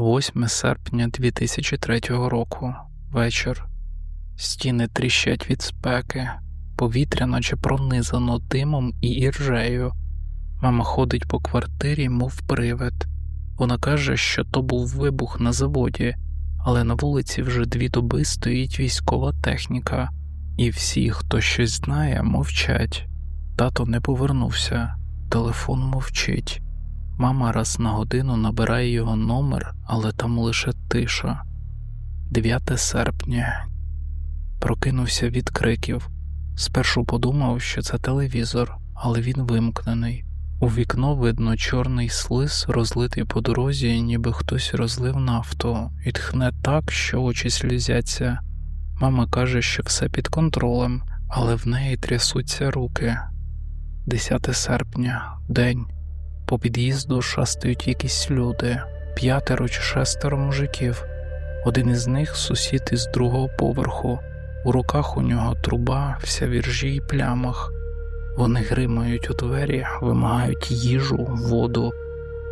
8 серпня 2003 року. Вечір. Стіни тріщать від спеки, повітря, наче пронизано димом і іржею. Мама ходить по квартирі, мов привид. Вона каже, що то був вибух на заводі, але на вулиці вже дві доби стоїть військова техніка, і всі, хто щось знає, мовчать. Тато не повернувся, телефон мовчить. Мама раз на годину набирає його номер, але там лише тиша. 9 серпня. Прокинувся від криків. Спершу подумав, що це телевізор, але він вимкнений. У вікно видно чорний слиз, розлитий по дорозі, ніби хтось розлив нафту, і тхне так, що очі сльозяться. Мама каже, що все під контролем, але в неї трясуться руки. 10 серпня, день. По під'їзду шастають якісь люди, п'ятеро чи шестеро мужиків. Один із них сусід із другого поверху. У руках у нього труба, вся в іржі й плямах. Вони гримають у двері, вимагають їжу, воду.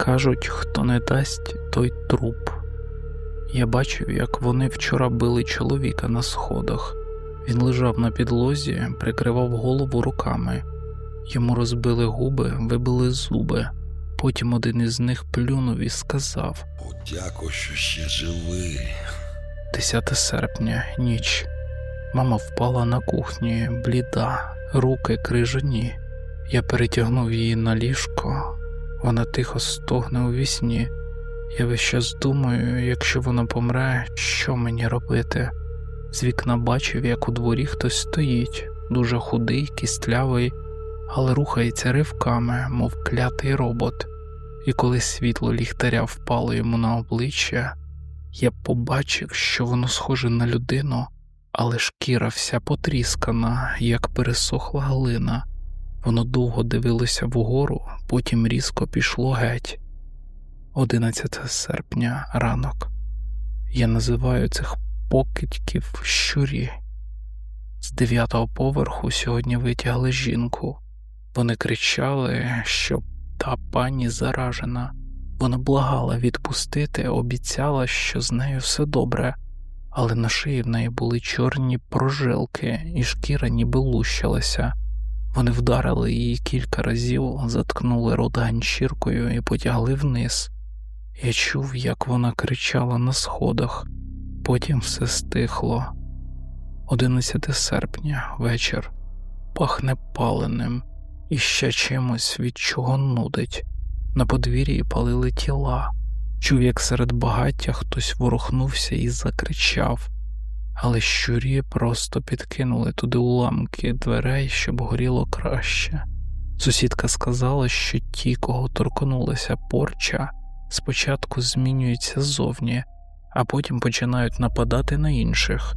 Кажуть, хто не дасть, той труп. Я бачив, як вони вчора били чоловіка на сходах. Він лежав на підлозі, прикривав голову руками. Йому розбили губи, вибили зуби. Потім один із них плюнув і сказав Дякую, що ще живий. 10 серпня, ніч. Мама впала на кухні, бліда, руки крижані. Я перетягнув її на ліжко, вона тихо стогне у вісні. Я весь час думаю, якщо вона помре, що мені робити? З вікна бачив, як у дворі хтось стоїть, дуже худий, кістлявий, але рухається ривками, мов клятий робот. І коли світло ліхтаря впало йому на обличчя, я побачив, що воно схоже на людину, але шкіра вся потріскана, як пересохла глина. Воно довго дивилося вгору, потім різко пішло геть. 11 серпня ранок. Я називаю цих покидьків щурі. З дев'ятого поверху сьогодні витягли жінку. Вони кричали, що та пані заражена. Вона благала відпустити, обіцяла, що з нею все добре, але на шиї в неї були чорні прожилки, і шкіра ніби лущилася. Вони вдарили її кілька разів, заткнули рот ганчіркою і потягли вниз. Я чув, як вона кричала на сходах, потім все стихло. 11 серпня, вечір, пахне паленим і ще чимось, від чого нудить. На подвір'ї палили тіла, чув, як серед багаття хтось ворухнувся і закричав, але щурі просто підкинули туди уламки дверей, щоб горіло краще. Сусідка сказала, що ті, кого торкнулася порча, спочатку змінюються ззовні, а потім починають нападати на інших.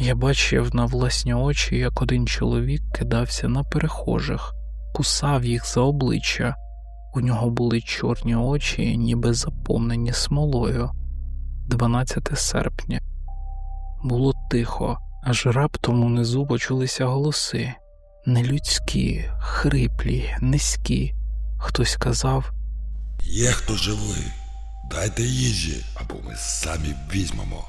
Я бачив на власні очі, як один чоловік кидався на перехожих, кусав їх за обличчя. У нього були чорні очі, ніби заповнені смолою. 12 серпня. Було тихо, аж раптом унизу почулися голоси нелюдські, хриплі, низькі. Хтось казав Є хто живий. Дайте їжі, або ми самі візьмемо.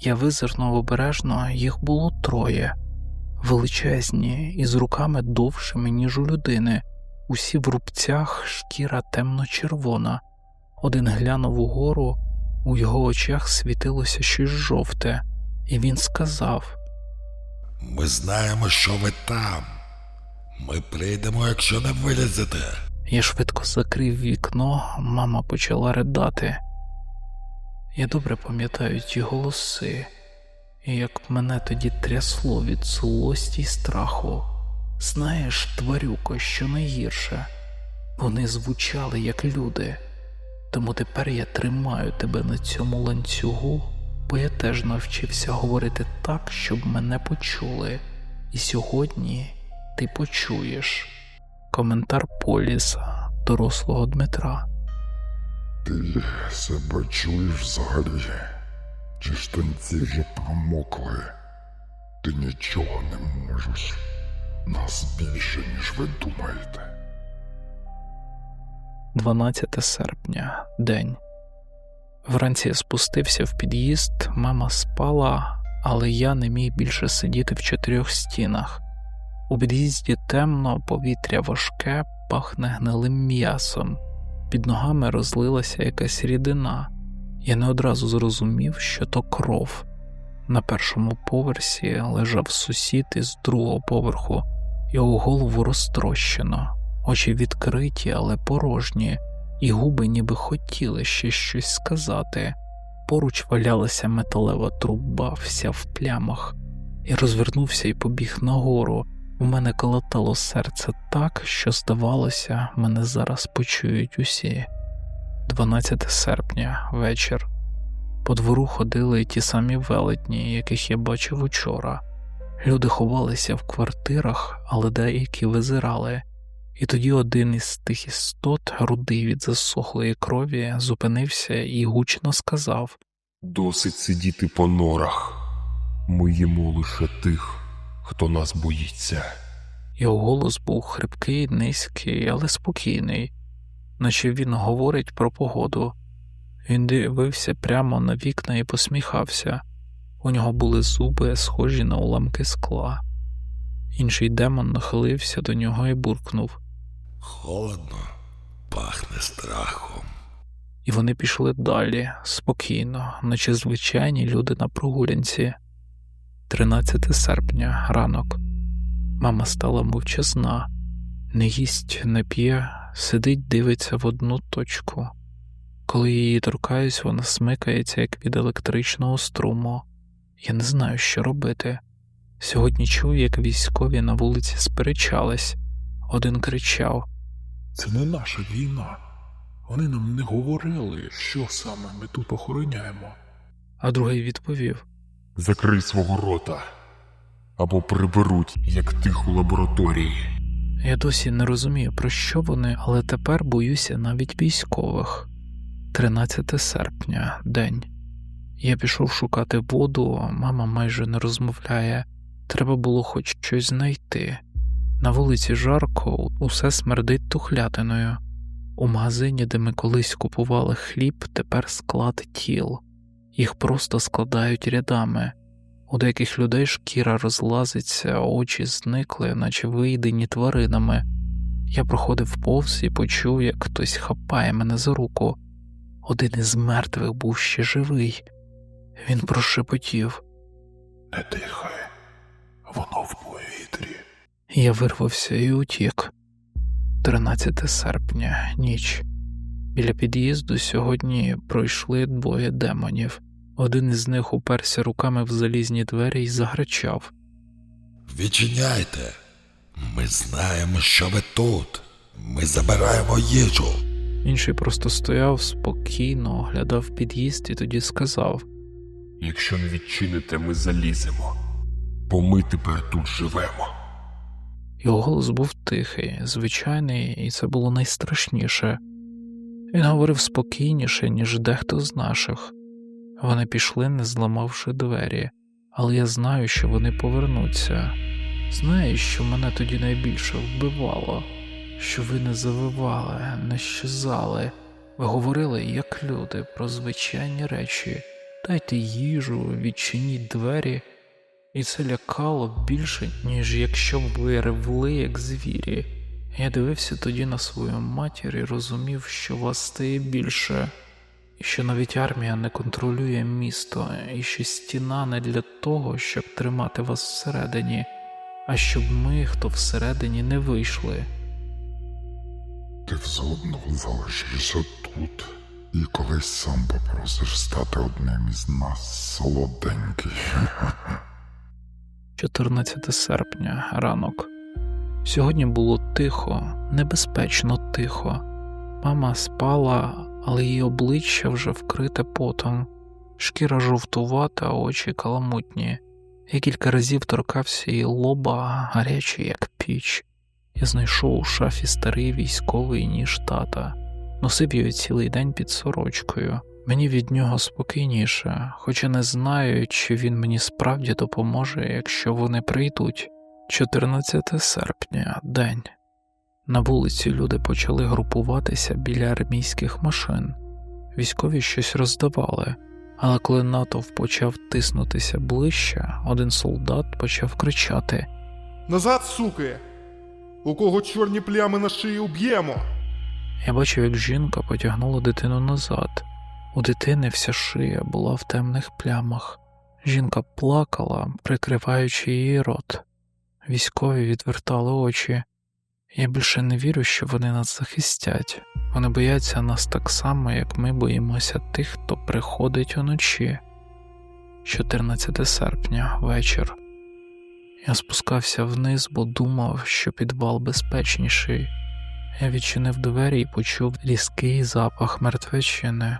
Я визирнув обережно, їх було троє величезні, і з руками довшими, ніж у людини, усі в рубцях шкіра темно-червона. Один глянув угору, у його очах світилося щось жовте, і він сказав Ми знаємо, що ви там. Ми прийдемо, якщо не вилізете. Я швидко закрив вікно, мама почала ридати. Я добре пам'ятаю ті голоси, як мене тоді трясло від злості й страху. Знаєш, тварюко, що найгірше, вони звучали як люди, тому тепер я тримаю тебе на цьому ланцюгу, бо я теж навчився говорити так, щоб мене почули, і сьогодні ти почуєш. Коментар Поліса, дорослого Дмитра. Ти себе чуєш взагалі? Чи штанці вже промокли? Ти нічого не можеш. Нас більше, ніж ви думаєте. 12 серпня, день. Вранці я спустився в під'їзд, мама спала, але я не міг більше сидіти в чотирьох стінах. У під'їзді темно, повітря важке, пахне гнилим м'ясом. Під ногами розлилася якась рідина. Я не одразу зрозумів, що то кров. На першому поверсі лежав сусід із другого поверху, його голову розтрощено, очі відкриті, але порожні, і губи ніби хотіли ще щось сказати. Поруч валялася металева труба, вся в плямах. Я розвернувся і побіг нагору. У мене колотало серце так, що, здавалося, мене зараз почують усі. 12 серпня, вечір. По двору ходили ті самі велетні, яких я бачив учора. Люди ховалися в квартирах, але деякі визирали, і тоді один із тих істот, рудий від засохлої крові, зупинився і гучно сказав Досить сидіти по норах. Ми їмо лише тих, хто нас боїться. Його голос був хрипкий, низький, але спокійний, наче він говорить про погоду. Він дивився прямо на вікна і посміхався. У нього були зуби, схожі на уламки скла. Інший демон нахилився до нього і буркнув, Холодно, пахне страхом. і вони пішли далі, спокійно, наче звичайні люди на прогулянці. 13 серпня, ранок. Мама стала мовчазна, не їсть, не п'є, сидить, дивиться в одну точку. Коли її торкаюсь, вона смикається, як від електричного струму. Я не знаю, що робити. Сьогодні чув, як військові на вулиці сперечались. Один кричав: Це не наша війна. Вони нам не говорили, що саме ми тут охороняємо. а другий відповів: Закрий свого рота. Або приберуть, як тих у лабораторії. Я досі не розумію, про що вони, але тепер боюся навіть військових. 13 серпня, день. Я пішов шукати воду, мама майже не розмовляє. Треба було хоч щось знайти. На вулиці жарко, усе смердить тухлятиною. У магазині, де ми колись купували хліб, тепер склад тіл. Їх просто складають рядами. У деяких людей шкіра розлазиться, очі зникли, наче виїдені тваринами. Я проходив повз і почув, як хтось хапає мене за руку. Один із мертвих був ще живий. Він прошепотів. Не дихай, воно в повітрі. Я вирвався і утік. 13 серпня, ніч. Біля під'їзду сьогодні пройшли двоє демонів. Один із них уперся руками в залізні двері і заграчав. Відчиняйте. Ми знаємо, що ви тут. Ми забираємо їжу. Інший просто стояв спокійно, оглядав під'їзд і тоді сказав: Якщо не відчините, ми заліземо. Бо ми тепер тут живемо. Його голос був тихий, звичайний, і це було найстрашніше. Він говорив спокійніше, ніж дехто з наших. Вони пішли, не зламавши двері, але я знаю, що вони повернуться. Знаю, що мене тоді найбільше вбивало, що ви не завивали, не щезали. Ви говорили, як люди, про звичайні речі. Дайте їжу, відчиніть двері, і це лякало більше, ніж якщо б ви ревли, як звірі. Я дивився тоді на свою матір і розумів, що вас стає більше, що навіть армія не контролює місто, і що стіна не для того, щоб тримати вас всередині, а щоб ми, хто всередині, не вийшли. Ти все одно залишишся тут і колись сам попросиш стати одним із нас, солоденький. 14 серпня, ранок. Сьогодні було тихо, небезпечно тихо. Мама спала, але її обличчя вже вкрите потом, шкіра жовтувата, очі каламутні. Я кілька разів торкався її лоба, гарячий, як піч. Я знайшов у шафі старий військовий ніж тата, носив його цілий день під сорочкою. Мені від нього спокійніше, хоча не знаю, чи він мені справді допоможе, якщо вони прийдуть. 14 серпня, день. На вулиці люди почали групуватися біля армійських машин. Військові щось роздавали, але коли натовп почав тиснутися ближче, один солдат почав кричати. Назад, суки! У кого чорні плями на шиї уб'ємо! Я бачив, як жінка потягнула дитину назад. У дитини вся шия була в темних плямах. Жінка плакала, прикриваючи її рот. Військові відвертали очі. Я більше не вірю, що вони нас захистять. Вони бояться нас так само, як ми боїмося тих, хто приходить уночі. 14 серпня, вечір. Я спускався вниз, бо думав, що підвал безпечніший. Я відчинив двері і почув різкий запах мертвечини.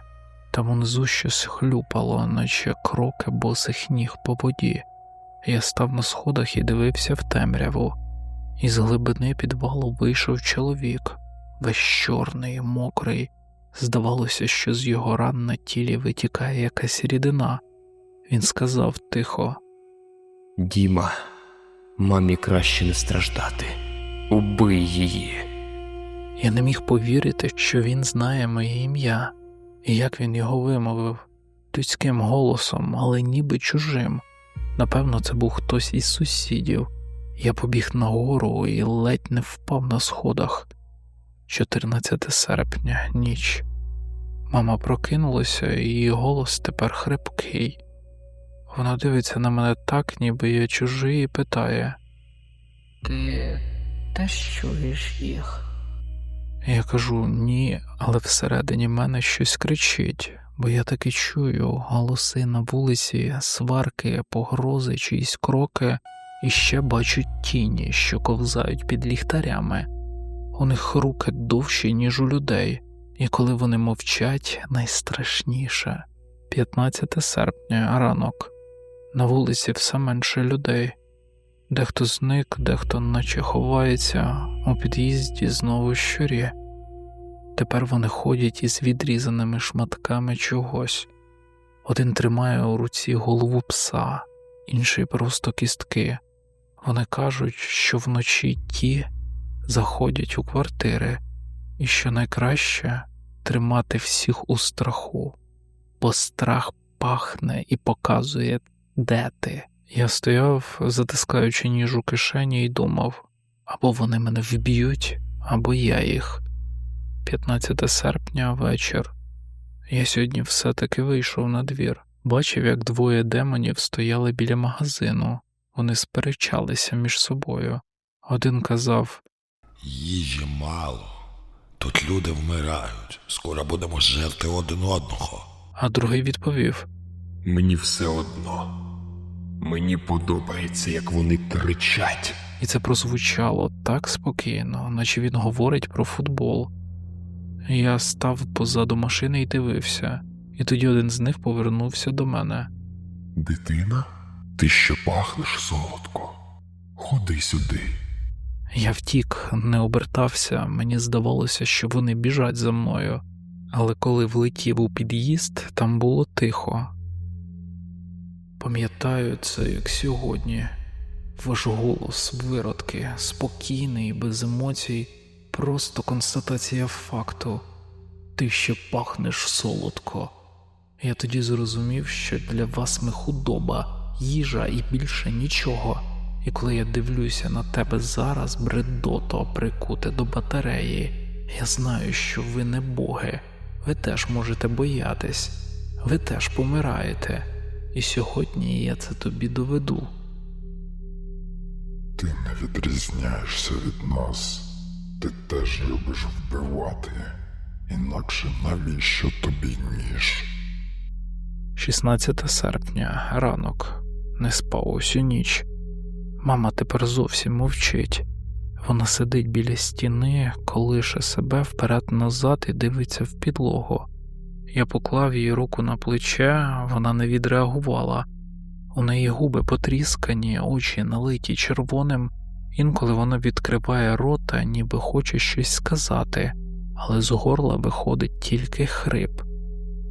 Там унизу щось хлюпало, наче кроки босих ніг по воді. Я став на сходах і дивився в темряву. Із глибини підвалу вийшов чоловік, весь чорний, мокрий. Здавалося, що з його ран на тілі витікає якась рідина. Він сказав тихо: Діма, мамі краще не страждати. Убий її. Я не міг повірити, що він знає моє ім'я, і як він його вимовив людським голосом, але ніби чужим. Напевно, це був хтось із сусідів. Я побіг нагору і ледь не впав на сходах. 14 серпня, ніч. Мама прокинулася, і її голос тепер хрипкий. Вона дивиться на мене так, ніби я чужий, і питає. Ти теж чуєш їх? Я кажу ні, але всередині мене щось кричить, бо я таки чую голоси на вулиці, сварки, погрози, чиїсь кроки, і ще бачу тіні, що ковзають під ліхтарями. У них руки довші, ніж у людей, і коли вони мовчать, найстрашніше. 15 серпня, ранок. На вулиці все менше людей. Дехто зник, дехто наче ховається, у під'їзді знову щурі. Тепер вони ходять із відрізаними шматками чогось. Один тримає у руці голову пса, інший просто кістки. Вони кажуть, що вночі ті заходять у квартири, і що найкраще тримати всіх у страху, бо страх пахне і показує, де ти. Я стояв, затискаючи ніж у кишені, і думав або вони мене вб'ють, або я їх. 15 серпня вечір. Я сьогодні все-таки вийшов на двір. Бачив, як двоє демонів стояли біля магазину. Вони сперечалися між собою. Один казав Їжі мало. Тут люди вмирають. Скоро будемо жерти один одного. а другий відповів: Мені все одно. Мені подобається, як вони кричать. І це прозвучало так спокійно, наче він говорить про футбол. Я став позаду машини і дивився, і тоді один з них повернувся до мене. Дитина, ти ще пахнеш солодко. Ходи сюди. Я втік, не обертався, мені здавалося, що вони біжать за мною, але коли влетів у під'їзд, там було тихо. Пам'ятаю це, як сьогодні. Ваш голос, виродки, спокійний, без емоцій, просто констатація факту. Ти ще пахнеш солодко. Я тоді зрозумів, що для вас ми худоба, їжа і більше нічого. І коли я дивлюся на тебе зараз, бредото прикуте до батареї, я знаю, що ви не боги, ви теж можете боятись, ви теж помираєте, і сьогодні я це тобі доведу. Ти не відрізняєшся від нас. Ти теж любиш вбивати. Інакше навіщо тобі ніж? 16 серпня, ранок, не спав усю ніч. Мама тепер зовсім мовчить. Вона сидить біля стіни, колише себе вперед-назад і дивиться в підлогу. Я поклав її руку на плече, вона не відреагувала. У неї губи потріскані, очі налиті червоним, інколи вона відкриває рота, ніби хоче щось сказати, але з горла виходить тільки хрип.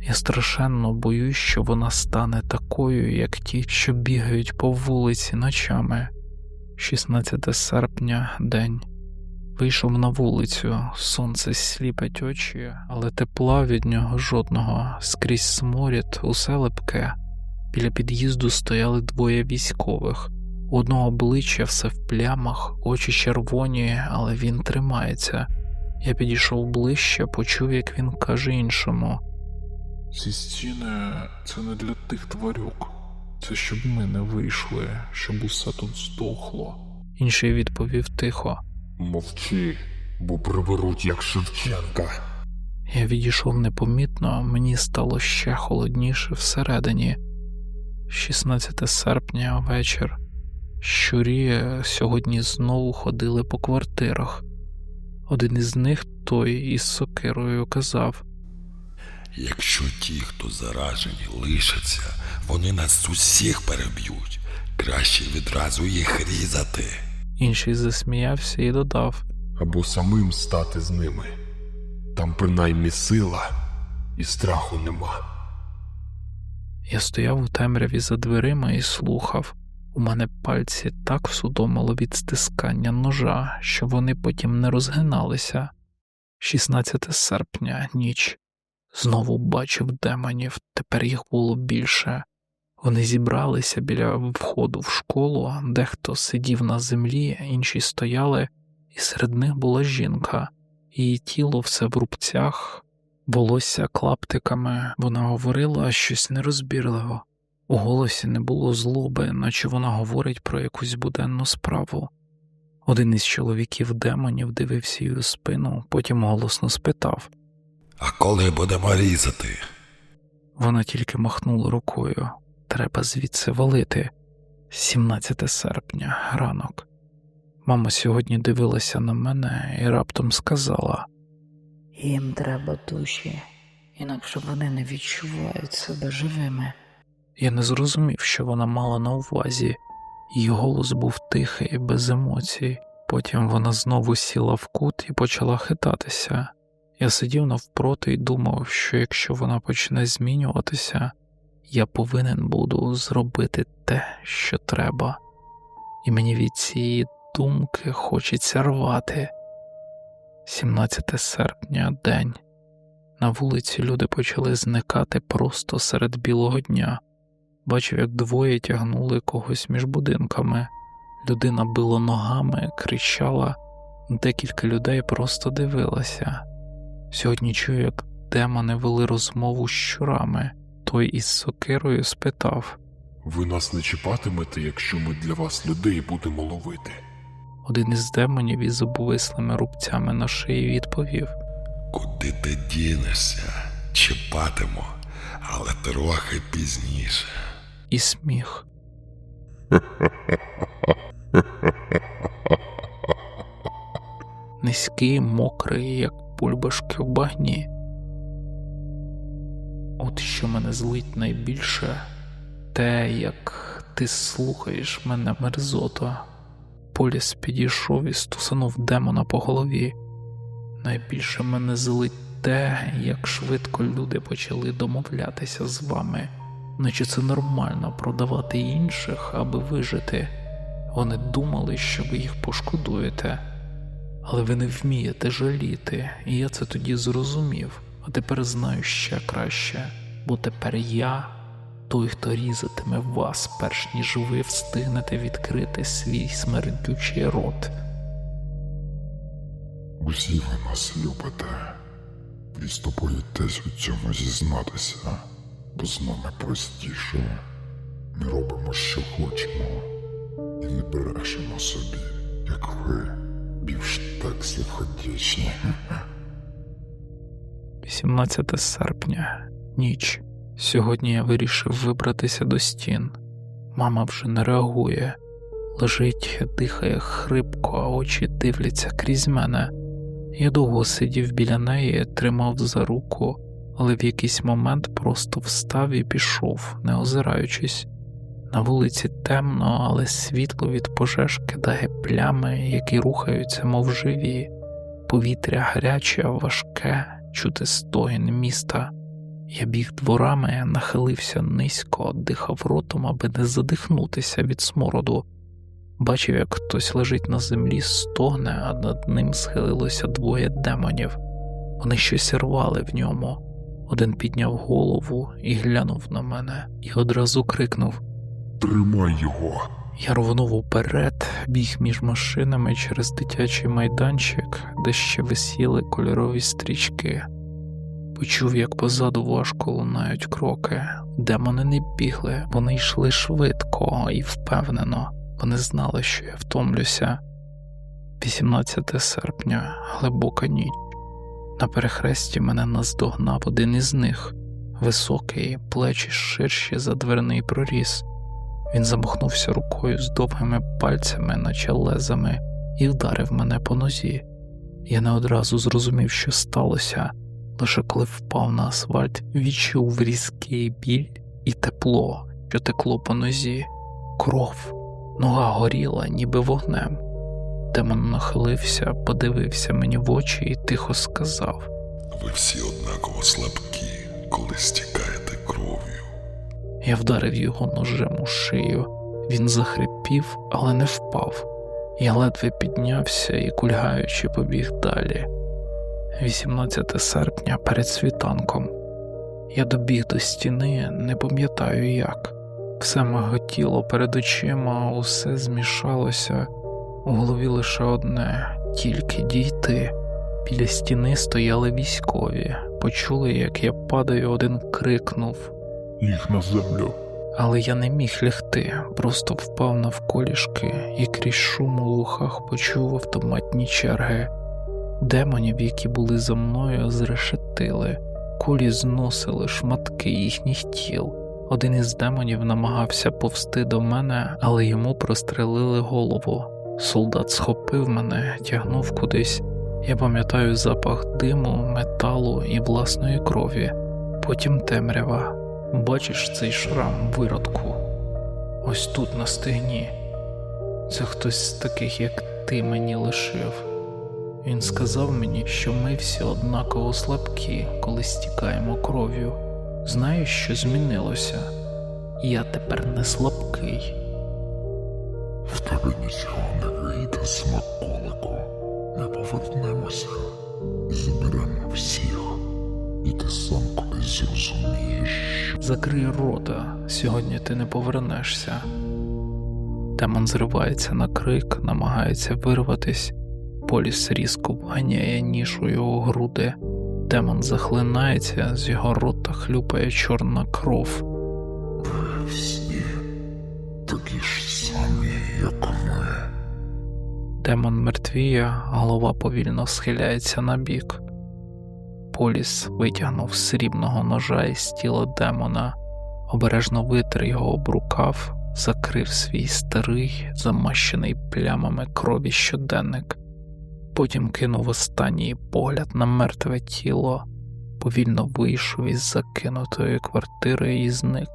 Я страшенно боюсь, що вона стане такою, як ті, що бігають по вулиці ночами. 16 серпня, день. Вийшов на вулицю, сонце сліпить очі, але тепла від нього жодного, скрізь сморід, усе липке. Біля під'їзду стояли двоє військових. Одного обличчя все в плямах, очі червоні, але він тримається. Я підійшов ближче, почув, як він каже іншому. Ці стіни це не для тих тварюк. Це щоб ми не вийшли, щоб усе тут здохло. Інший відповів тихо. Мовчи, бо приберуть як Шевченка. Я відійшов непомітно, мені стало ще холодніше всередині. 16 серпня вечір. Щурі сьогодні знову ходили по квартирах. Один із них, той із сокирою, казав: Якщо ті, хто заражені, лишаться, вони нас усіх переб'ють. Краще відразу їх різати. інший засміявся і додав: Або самим стати з ними. Там принаймні сила і страху нема. Я стояв у темряві за дверима і слухав. У мене пальці так судомило від стискання ножа, що вони потім не розгиналися. 16 серпня, ніч. Знову бачив демонів, тепер їх було більше. Вони зібралися біля входу в школу, дехто сидів на землі, інші стояли, і серед них була жінка. Її тіло все в рубцях, волосся клаптиками. Вона говорила щось нерозбірливо. У голосі не було злоби, наче вона говорить про якусь буденну справу. Один із чоловіків демонів дивився її у спину, потім голосно спитав. А коли будемо різати? Вона тільки махнула рукою. Треба звідси валити. 17 серпня, ранок. Мама сьогодні дивилася на мене і раптом сказала: Їм треба душі, інакше вони не відчувають себе живими. Я не зрозумів, що вона мала на увазі. Її голос був тихий, без емоцій. Потім вона знову сіла в кут і почала хитатися. Я сидів навпроти і думав, що якщо вона почне змінюватися, я повинен буду зробити те, що треба, і мені від цієї думки хочеться рвати. 17 серпня день. На вулиці люди почали зникати просто серед білого дня. Бачив, як двоє тягнули когось між будинками. Людина била ногами, кричала, декілька людей просто дивилася. Сьогодні чую, як демони вели розмову з щурами. Той із сокирою спитав. Ви нас не чіпатимете, якщо ми для вас людей будемо ловити. Один із демонів із обвислими рубцями на шиї відповів. Куди ти дінешся? Чіпатимо, але трохи пізніше. і сміх. Низький, мокрий, як бульбашки в багні. От що мене злить найбільше, те, як ти слухаєш мене мерзото. Поліс підійшов і стусанув демона по голові. Найбільше мене злить те, як швидко люди почали домовлятися з вами наче це нормально продавати інших, аби вижити. Вони думали, що ви їх пошкодуєте, але ви не вмієте жаліти, і я це тоді зрозумів, а тепер знаю ще краще, бо тепер я той, хто різатиме вас, перш ніж ви встигнете відкрити свій смердючий рот. Усі ви нас любите. Просто боїтесь у цьому зізнатися, бо з нами простіше. Ми робимо, що хочемо, і не брешемо собі, як ви, бівштекси ходячі. 18 серпня, ніч. Сьогодні я вирішив вибратися до стін. Мама вже не реагує, лежить, дихає хрипко, а очі дивляться крізь мене. Я довго сидів біля неї, тримав за руку, але в якийсь момент просто встав і пішов, не озираючись. На вулиці темно, але світло від пожеж кидає плями, які рухаються, мов живі. Повітря гаряче, важке, чути стогін міста. Я біг дворами, нахилився низько, дихав ротом, аби не задихнутися від смороду. Бачив, як хтось лежить на землі, стогне, а над ним схилилося двоє демонів. Вони щось рвали в ньому. Один підняв голову і глянув на мене, і одразу крикнув. Тримай його. Я рвонув уперед, біг між машинами через дитячий майданчик, де ще висіли кольорові стрічки. Почув, як позаду важко лунають кроки. Демони не бігли, вони йшли швидко і впевнено. Вони знали, що я втомлюся. 18 серпня, глибока ніч. На перехресті мене наздогнав один із них, високий, плечі ширші за дверний проріз. Він замахнувся рукою з довгими пальцями, наче лезами, і вдарив мене по нозі. Я не одразу зрозумів, що сталося, лише коли впав на асфальт, відчув різкий біль і тепло, що текло по нозі, кров, нога горіла, ніби вогнем. Демон нахилився, подивився мені в очі і тихо сказав. Ви всі однаково слабкі, коли стікаєте кров'ю. Я вдарив його ножем у шию. Він захрипів, але не впав. Я ледве піднявся і, кульгаючи, побіг далі. 18 серпня перед світанком. Я добіг до стіни, не пам'ятаю як. Все миготіло перед очима, усе змішалося. У голові лише одне тільки дійти. Біля стіни стояли військові. Почули, як я падаю, один крикнув. Ліг на землю. Але я не міг лягти, просто впав навколішки і крізь шум у вухах почув автоматні черги. Демонів, які були за мною, зрешетили, кулі зносили шматки їхніх тіл. Один із демонів намагався повсти до мене, але йому прострелили голову. Солдат схопив мене, тягнув кудись. Я пам'ятаю запах диму, металу і власної крові, потім темрява. Бачиш цей шрам виродку? Ось тут на стегні. Це хтось з таких, як ти мені лишив. Він сказав мені, що ми всі однаково слабкі, коли стікаємо кров'ю. Знаєш, що змінилося? Я тепер не слабкий. В тебе нічого не вийде, смаколику. Ми повернемося і заберемо всіх. І ти сам колись зрозумієш, Закрий рота, сьогодні ти не повернешся. Демон зривається на крик, намагається вирватись. Поліс різко вганяє ніж у його груди. Демон захлинається, з його рота хлюпає чорна кров. ви всі такі ж самі, як ми. Демон мертвіє, голова повільно схиляється на бік. Поліс витягнув срібного ножа із тіла демона, обережно витер його об рукав, закрив свій старий, замащений плямами крові щоденник, потім кинув останній погляд на мертве тіло, повільно вийшов із закинутої квартири і зник